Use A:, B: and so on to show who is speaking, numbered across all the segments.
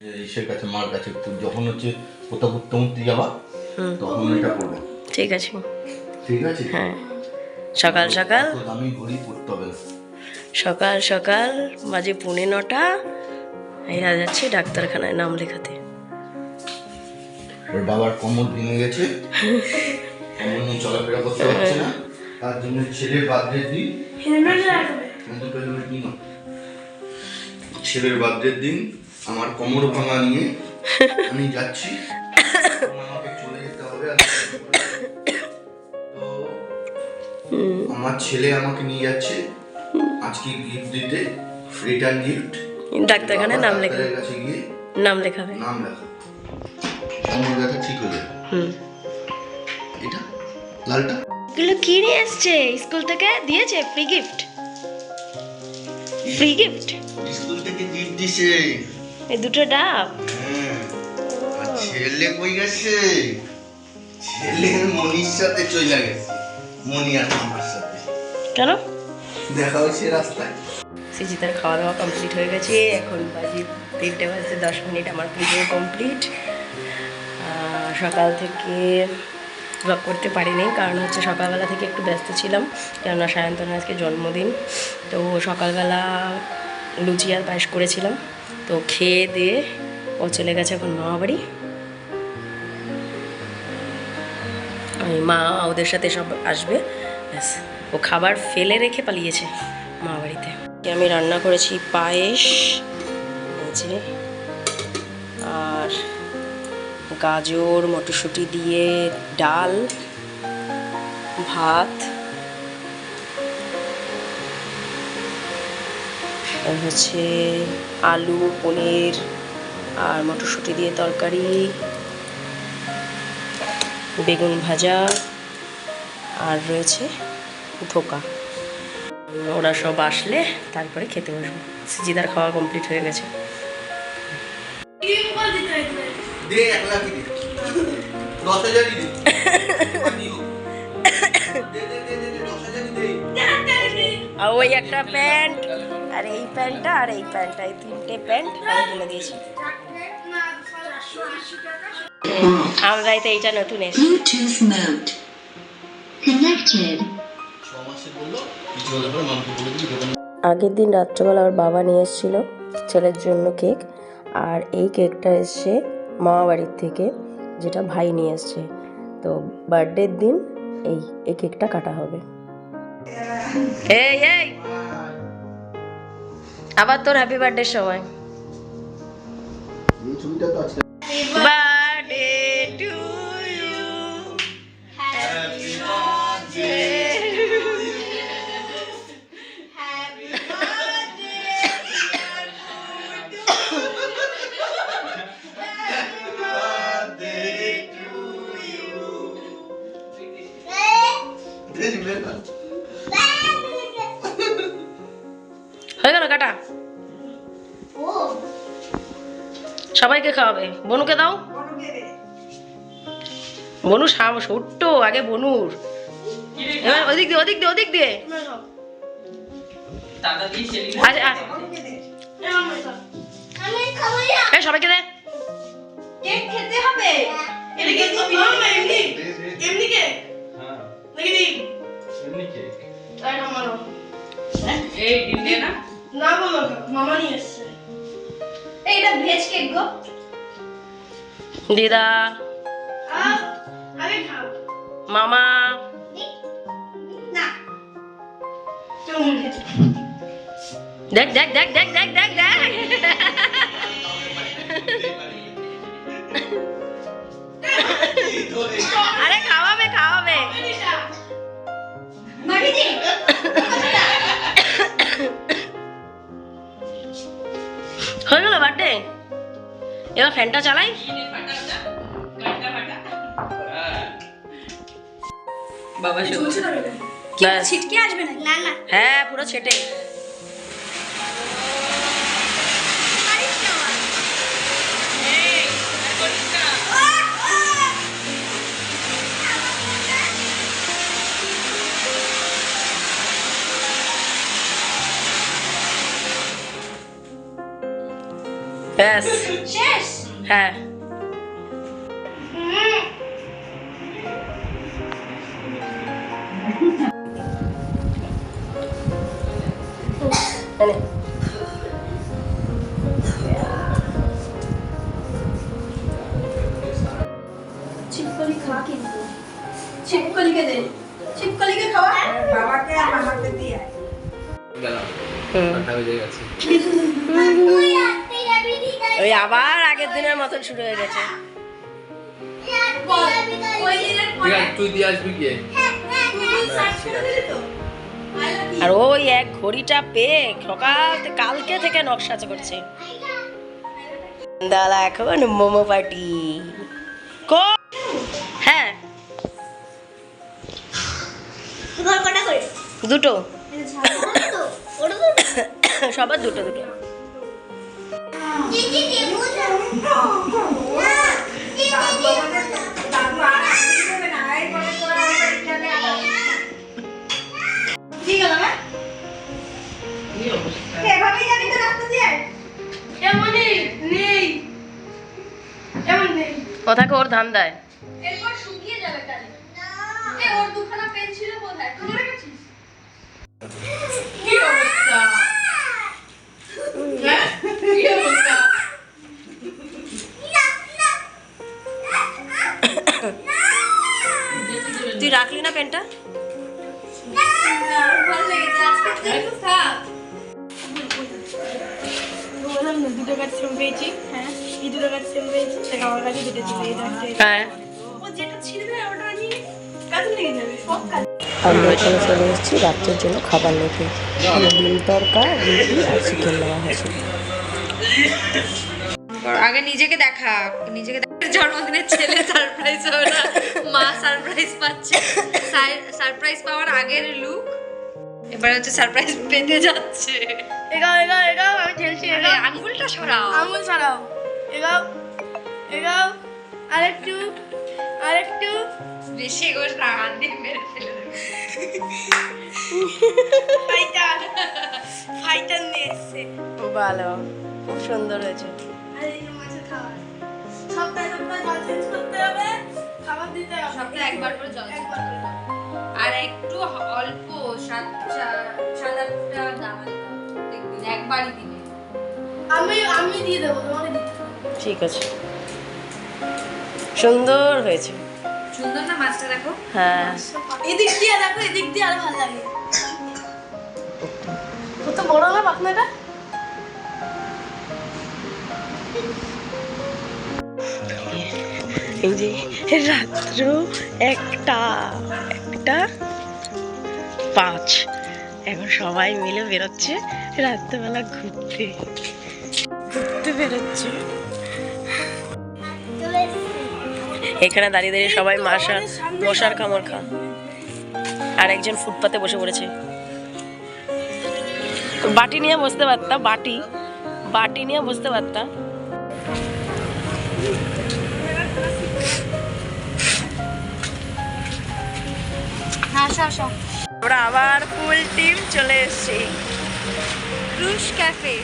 A: ইসের কাছে মার কাছে যখন হচ্ছে কোথাও ঘুরতে ঘুরতে যাবা তখন এটা করবে।
B: ঠিক আছে।
A: ঠিক আছে?
B: হ্যাঁ। সকাল সকাল।
A: তো দামি ঘড়ি পড়তে হবে।
B: সকাল সকাল বাজে পৌনে নটা। এরা যাচ্ছে ডাক্তারখানায় নাম লেখাতে।
A: ওর বাবার কোমর ভেঙে গেছে। কোমর নিয়ে চলাফেরা করতে পারছে না। তার জন্য ছেলের বার্থডে দিন। দুটো হেলমেট নিন ছেলের বার্থডের দিন। আমার কোমর ভাঙা নিয়ে আমি যাচ্ছি। আমাকে চলে যেতে হবে তো আমার ছেলে আমাকে নিয়ে যাচ্ছে। আজকে গিফট দিতে রিটার্ন গিফট
B: ডাক্তারখানায় নাম লেখাবে
A: কাছে গিয়ে
B: নাম লেখাবে।
A: নাম লেখা। কোমর ব্যথা ঠিক হয়ে যাবে।
B: হুম।
A: এটা? লালটা?
B: এগুলো কি নিয়ে এসছে? স্কুল থেকে দিয়েছে? Free gift free gift
A: school থেকে গিফট দিছে।
B: এই দুটো ডাব?
A: হ্যাঁ ছেলে কই গেছে? ছেলে মনির সাথে চলে গেছে। মনি আর আমার সাথে।
B: কেন
A: দেখা হয়েছে রাস্তায়।
B: সুজিতার খাওয়া দাওয়া কমপ্লিট হয়ে গেছে। এখন বাজে তিনটে বাজতে দশ মিনিট আমার পুজো কমপ্লিট সকাল থেকে ব্লগ করতে পারিনি কারণ হচ্ছে সকালবেলা থেকে একটু ব্যস্ত ছিলাম। কেননা সায়ন্তনের আজকে জন্মদিন। তো সকালবেলা লুচি আর পায়েস করেছিলাম। তো খেয়ে দিয়ে ও চলে গেছে এখন মামা বাড়ি ওই মা ওদের সাথে সব আসবে। ব্যাস, ও খাবার ফেলে রেখে পালিয়েছে মা বাড়িতে আমি রান্না করেছি পায়েস আর গাজর, মটরশুঁটি দিয়ে ডাল, ভাত হচ্ছে আলু পনির আর মটরশুঁটি দিয়ে তরকারি বেগুন ভাজা আর রয়েছে ধোকা। ওরা সব আসলে তারপরে খেতে বসবো। সিজিদার খাওয়া কমপ্লিট হয়ে গেছে। ওই একটা প্যান্ট। আর এই প্যান্টটা আর এই প্যান্টটা এই তিনটে প্যান্ট আমি কিনে দিয়েছি। আমরা তো এইটা নতুন আগের দিন রাত্রেবেলা ওর বাবা নিয়ে এসেছিল ছেলের জন্য কেক আর এই কেকটা এসছে মামা বাড়ির থেকে যেটা ভাই নিয়ে এসছে। তো বার্থডের দিন এই এই কেকটা কাটা হবে। এই এই! আবার তোর হ্যাপি বার্থডে সবাই।
A: এই ছবিটা
B: সবাইকে খাওয়াবে। বনুকে দাও। বনু সাম ছোট্ট আগে বনুর। এবার ওদিক দিয়ে ওদিক দিয়ে ওদিক দিয়ে। আচ্ছা আচ্ছা। সবাইকে দে।
C: কেক খেতে হবে। এমনি এমনি। কে নাকি দিই তাই না মানো এই ডিম দিয়ে না? না বলো মামা নিয়ে এসেছে এইটা ভেজ কেক গো
B: দিদা
C: আহ, আগে খাও
B: মামা
C: না কেমন খেতে
B: দেখ দেখ দেখ দেখ দেখ দেখ দেখ আরে খাওয়াবে খাওয়াবে
C: মারি
B: হয়ে গেল বার্থডে এবার ফ্যানটা চালাই। বাবা কি
C: ছিটকে আসবে না না না
B: হ্যাঁ পুরো ছেটে। ব্যাস হ্যাঁ।
C: ছিপকলি খা কিন্তু ছিপকলিকে দে। ছিপকলিকে খাওয়া?
D: বাবাকে আর মামাকে দিয়ে
E: ঠান্ডা হয়ে গেছে।
B: ওই আবার আগের দিনের মতন শুরু হয়ে গেছে।
E: তুই দিয়ে আসবি গিয়ে.
B: আর ওই এক ঘড়িটা পেয়ে সকাল কালকে থেকে নকশা করছে। দাদা এখন মোমো পার্টি। হ্যাঁ। দুটো। সবার দুটো দুটো।
D: না,
C: না
B: থাকে ওর ধান্দায়।
C: এরপর শুকিয়ে যাবে কালি এ ওর দুখানা পেন ছিল রেখেছিস কি অবস্থা? হ্যাঁ? কি অবস্থা?
B: তুই রাখলি না পেনটা
F: দুটো সেম পেয়েছি হ্যাঁ। এই দুটো কাজ সেম পেয়েছি আমার কাছে দুটো ছিল এই একটা
B: হ্যাঁ
F: ও যেটা ছিঁড়বে ওটা নিয়ে কাজে লেগে যাবে সব কাজ
B: আমরা এখানে চলে এসেছি রাত্রের জন্য খাবার এখানে ডিম তরকা রুটি আর চিকেন নেওয়া হয়েছিল
G: আগে নিজেকে দেখা নিজেকে দেখা। জন্মদিনের ছেলে সারপ্রাইজ হবে না। মা সারপ্রাইজ পাচ্ছে। সারপ্রাইজ পাওয়ার আগের লুক এবার হচ্ছে সারপ্রাইজ পেতে যাচ্ছে।
F: এগাও এগাও এগাও আমি
G: আরে
F: এগাও।
G: আঙ্গুলটা সরাও।
F: আঙুল ছাড়াও এগাও এগাও আরেকটু আরেকটু।
G: বেশি এগোস না হাত দিয়ে মেরে ফেলে
F: ফাইটার। ফাইটার নিয়ে এসছে।
B: ভালো খুব সুন্দর হয়েছে।
F: আর এই যে মাছের চেঞ্জ করতে হবে খাবার দিতে হবে
G: সপ্তাহে একবার করে জল
F: একবার করে
G: আর একটু অল্প সাত সাত আটটা দানা দেখবি একবারই দিবে।
F: আমি আমি দিয়ে দেবো তোমাকে দিতে
B: ঠিক আছে। সুন্দর হয়েছে।
G: সুন্দর না মাছটা দেখো?
B: হ্যাঁ।
F: এদিক দিয়ে দেখো এদিক দিয়ে আরও ভালো লাগে। কত বড় না পাখনাটা?
B: এই যে রাত্র একটা একটা, পাঁচ। এখন সবাই মিলে বেরোচ্ছে, রাত্রেবেলা ঘুরতে। ঘুরতে বেরোচ্ছে। এখানে দাঁড়িয়ে দাঁড়িয়ে সবাই মাসা মশার কামড় খা আর একজন ফুটপাতে বসে পড়েছে। বাটি নিয়ে বসতে পারতাম বাটি। বাটি নিয়ে বসতে পারতাম
G: সব
B: আমরা আবার ফুল টিম চলে এসেছি।
G: ক্রুশ ক্যাফে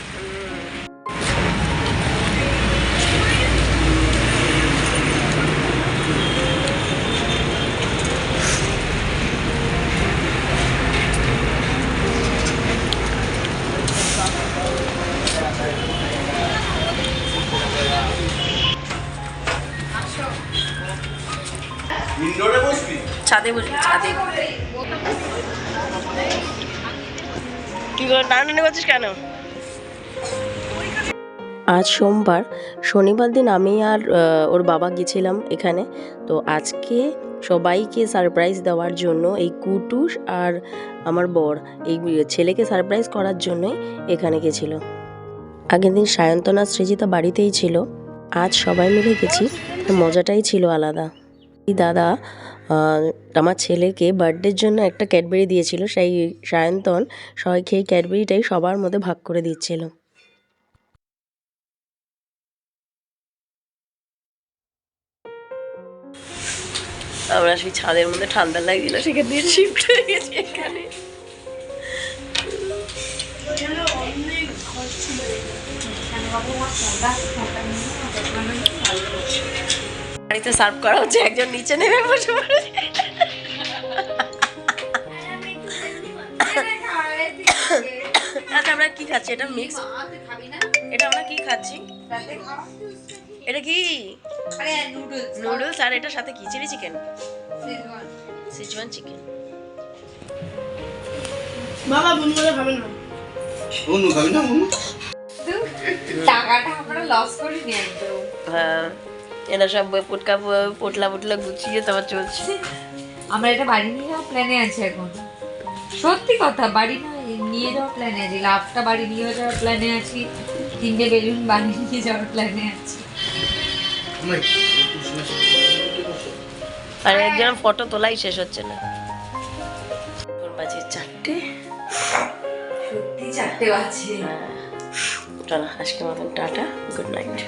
B: ছাদে বসবি, ছাদে। কেন? আজ সোমবার, শনিবার দিন আমি আর ওর বাবা গেছিলাম এখানে। তো আজকে সবাইকে সারপ্রাইজ দেওয়ার জন্য এই কুটুস আর আমার বর, এই ছেলেকে সারপ্রাইজ করার জন্যই এখানে গেছিল। আগের দিন সায়ন্তনা, সৃজিতা বাড়িতেই ছিল। আজ সবাই মিলে গেছি, মজাটাই ছিল আলাদা। দাদা আমার ছেলেকে বার্থডের জন্য একটা ক্যাডবেরি দিয়েছিল, সেই সায়ন্তন সবাই খেয়ে ক্যাডবেরিটাই সবার মধ্যে ভাগ করে দিচ্ছিল। আমরা সেই ছাদের মধ্যে ঠান্ডা লাগছিল সেখান দিয়ে শিফট হয়ে গেছি এখানে।
F: অনেক ঘর ছিল
B: বাড়িতে সার্ভ করা হচ্ছে একজন নিচে নেমে বসে আচ্ছা আমরা কি খাচ্ছি? এটা মিক্স এটা আমরা কি খাচ্ছি? এটা কি? নুডলস আর এটার সাথে কি? চিলি চিকেন সিজওয়ান চিকেন
F: বাবা বুন খাবে না।
A: অনু খাবি না অনু
G: টাকাটা আমরা লস করিনি একদম।
B: হ্যাঁ। এরা সব পুটকা পুটলা পুটলা গুছিয়ে তারপর চলছে।
G: আমরা এটা বাড়ি নিয়ে যাওয়ার প্ল্যানে আছে এখন। সত্যি কথা বাড়ি না নিয়ে যাওয়ার প্ল্যানে আছি লাভটা বাড়ি নিয়ে যাওয়ার প্ল্যানে আছি তিনটে বেলুন বাড়ি নিয়ে যাওয়ার প্ল্যানে আছি।
B: আর একজন ফটো তোলাই শেষ হচ্ছে না। বাজে চারটে।
G: সত্যি চারটে বাজে।
B: চলো আজকে মতন টাটা গুড নাইট